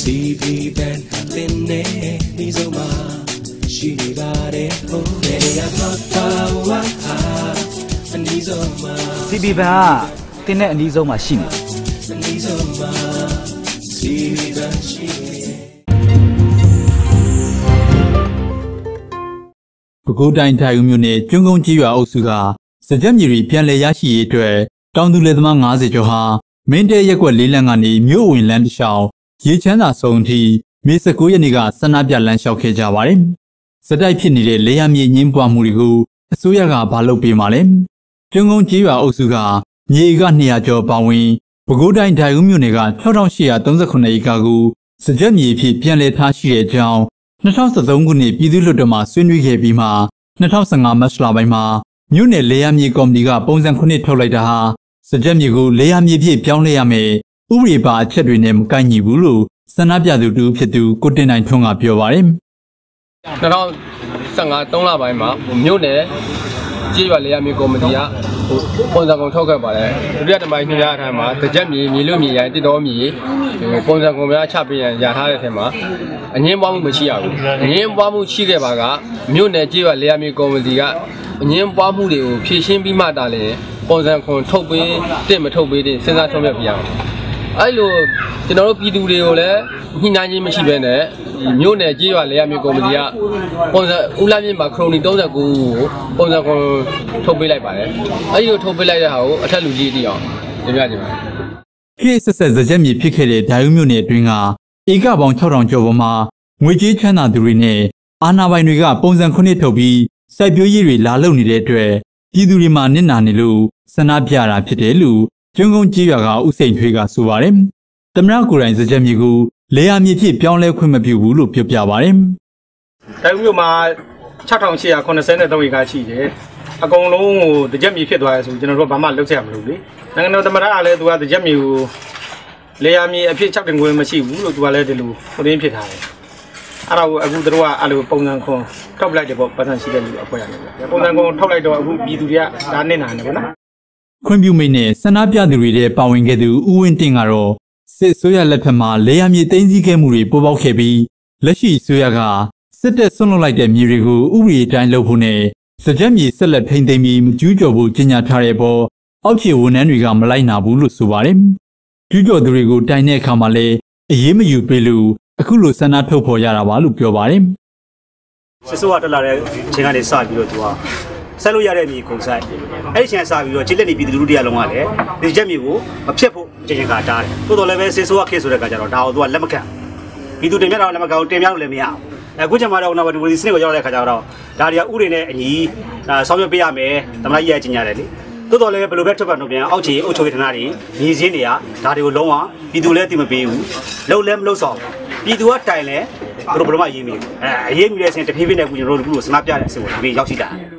CB band တင်နေဒီဆုံးမှာရှိနေပါတယ်ဟိုဘယ်ရမှာပါဝါအနီးဆုံးမှာ CB ဘန်ကတင်းတဲ့အနည်းဆုံးမှာရှိနေတယ်အနီးဆုံးမှာ CB band ရှိနေပဲခူးတိုင်းထိုင်ဦးမြို့နယ်ကျွန်းကုန်းကြီးရွာအုပ်စုကစကြက်မြေတွေပြန်လည်ရရှိရေးအတွက်တောင်သူလယ်သမား90ကျော်ဟာမင်းတဲရက်ကွက်လေးလံကနေမြို့ဝင်လမ်းတစ်လျှောက် ရေချမ်းသာစုံအထိမေ19ရက်နေ့ကဆန္ဒပြလမ်းလျှောက်ခဲ့ကြပါတယ်။စတိုက်ဖြစ်နေတဲ့လေယာမြေငင်းပွားမှုတွေကိုအစိုးရကဘာလုပ်ပေးမှလဲ။ကျွန်းကုန်းကြီးရွာအုပ်စုကမြေက200ကျော်ပါဝင်ပဲခူးတိုင်းထိုင်ဦးမြို့နယ်က6838ဧကကိုစကြက်မြေဖြစ်ပြန်လည်ထားရှိတဲ့အကြောင်း2013ခုနှစ်ပြည်သူ့လွှတ်တော်မှာဆွေးနွေးခဲ့ပြီးမှ2015မတ်လပိုင်းမှာမြို့နယ်လေယာမြေကော်မတီကပုံစံခုနှစ်ထုတ်လိုက်တာဟာစကြက်မြေကိုလေယာမြေဖြစ်ပြောင်းလဲရမယ် ဥပဒေပါအချက်တွေနဲ့မကိုက်ညီဘူးလို့ဆန္ဒပြသူတူဖြစ်သူကိုတင်နိုင်ထွန်းကပြောပါတယ်2015 3လပိုင်းမှာဟိုမြို့နယ်ကြေးရွာလေယာမြေကော်မတီကဟိုပုံစံကုန်ထုတ်ခဲ့ပါတယ်ဒုတိယတမိုင်းညွှန်ကြားအထိုင်မှာတကြက်မြေမြေလို့မြေရိုင်းတစ်တော်မြေဟိုပုံစံကုန်များချပေးရန်ရထားတဲ့အထက်မှာအငင်းပွားမှုမရှိရဘူးအငင်းပွားမှုရှိခဲ့ပါကမြို့နယ်ကြေးရွာလေယာမြေကော်မတီကအငင်းပွားမှုတွေကိုဖြည့်ရှင်းပြီးမှတားလည်းပုံစံခွန်ထုတ်ပေးတစ်မထုတ်ပေးတဲ့စဉ်းစားဆုံးဖြတ်ပြရအောင် အဲ့လိုကျွန်တော်တို့ပြည်သူတွေကိုလည်းညှိနှိုင်းခြင်းမရှိဘဲနဲ့ဒီမြို့နယ်ကြေးရွာလေယာမျိုးကော်မတီကပုံစံဦးလာမြင့်မှာခရိုနီ39ကိုပုံစံကွန်ထုတ်ပေးလိုက်ပါတယ်အဲ့ဒီလိုထုတ်ပေးလိုက်တဲ့ဟာကိုအထက်လူကြီးတည်အောင်ပြပြကြပါမယ်။ခေတ်ဆက်ဆက်စကြက်မြေဖြစ်ခဲ့တဲ့ဒိုင်ဦးမြို့နယ်အတွင်းကဧကပေါင်း6000ကျော်ပေါ်မှာငွေကြေးချမ်းသာသူတွေနဲ့အာဏာပိုင်တွေကပုံစံခုနှစ်ထုတ်ပြီးစိုက်ပျိုးရေးတွေလာလုပ်နေတဲ့အတွက်ပြည်သူတွေမှာနစ်နာနေလို့ဆန္ဒပြတာဖြစ်တယ်လို့ ကျွန်းကုန်းကြီးရွာကဥစိန်ထွေးကဆိုပါတယ်။တမရကိုယ်တိုင်စကြက်မြေကိုလေယာမြေဖြစ်ပြောင်းလဲခွင့်မပြုဘူးလို့ပြောပြပါတယ်။တိုင်မြို့မှာ6883ဧကရှိတယ်အကုန်လုံးကိုတကြက်မြေဖြစ်သွားရဲဆိုကျွန်တော်တို့ကဘာမှလုပ်ဆက်ရမလို့လေနိုင်ငံတော်သမ္မတကလည်းသူကတကြက်မြေကိုလေယာမြေအဖြစ်6တင်ခွင့်မရှိဘူးလို့သူကလည်းဒီလိုဟိုရင်းဖြစ်ထားတယ်အဲ့ဒါကိုအခုတို့ကအဲ့လိုပုံစံခွန်ထောက်ပလိုက်တယ်ပေါ့ပတ်စံရှိတဲ့လူအဖွဲ့ရတယ်ပုံစံခွန်ထောက်လိုက်တော့အခုပြည်သူတွေကဒါနစ်နာနေပေါ့နော် ခွင့်ပြုမိတ်နဲ့ဆန္ဒပြသူတွေတဲ့ပါဝင်ခဲ့သူဦးဝင်းတင်ကတော့စစ်ဆိုးရလက်ထက်မှာလေယာမြေသိမ်းဆည်းခဲ့မှုတွေပေါ်ပေါက်ခဲ့ပြီးလက်ရှိဆိုးရကစစ်တပ်ဆွန့်လွတ်လိုက်တဲ့မြေတွေကိုဥပဒေအတိုင်းလုပ်ဖို့နဲ့စကြက်မြေဆက်လက်ထိန်းသိမ်းပြီးမကျူးကျော်ဖို့ကြေညာထားတဲ့ပေါ်အောက်ခြေဝန်ထမ်းတွေကမလိုက်နာဘူးလို့ဆိုပါတယ်။ကျူးကျော်သူတွေကိုတိုင်တဲ့အခါမှာလည်းအရေးမယူပေးလို့အခုလိုဆန္ဒထုတ်ဖော်ရတာပါလို့ပြောပါတယ်။စစ်စိုးကတက်လာတဲ့ချိန်ကနေစပြီးတော့သူက ဆက်လို့ရတဲ့မြေကုန်ဆိုင်အဲ့ဒီချိန်စပြီးတော့ဂျစ်လက်နေပြည်သူလူထုတရားလုံးကလည်းဒီချက်မြေကိုမဖြစ်ဖို့အချိန်ချင်းကတားတယ်တိုးတော်လည်းပဲစစ်စိုးကခေတ်ဆိုတဲ့ကကြတော့ဒါကိုသူကလက်မခံပြည်သူတင်မြတ်တော့လက်မခံဘူးတင်မြတ်လို့လည်းမရဘူးအခုချိန်မှာတော့နောက်ဒီစနစ်ကိုရောက်တဲ့ခါကျတော့ဒါတွေကဥပဒေနဲ့အညီဆောင်ရွက်ပေးရမယ်သမဏကြီးရဲ့ကြီးညာတယ်လေတိုးတော်လည်းဘယ်လိုပဲထွက်ပတ်တော့ပြန်အောက်ခြေအုပ်ချုပ်ရေးဌာနတွေမြေစင်းတွေကဒါတွေကိုလုံးဝပြည်သူလည်းသိမပေးဘူးလုံလည်းမလုံဆောင်ပြည်သူကတိုင်လဲသူတို့ဘယ်လိုမှအရေးမီဘူးအဲအရေးမီတဲ့အချိန်တဖြည်းဖြည်းနဲ့အခုကျွန်တော်တို့အခုလိုစနပြတဲ့အဆင့်ကိုဒီရောက်ရှိတာ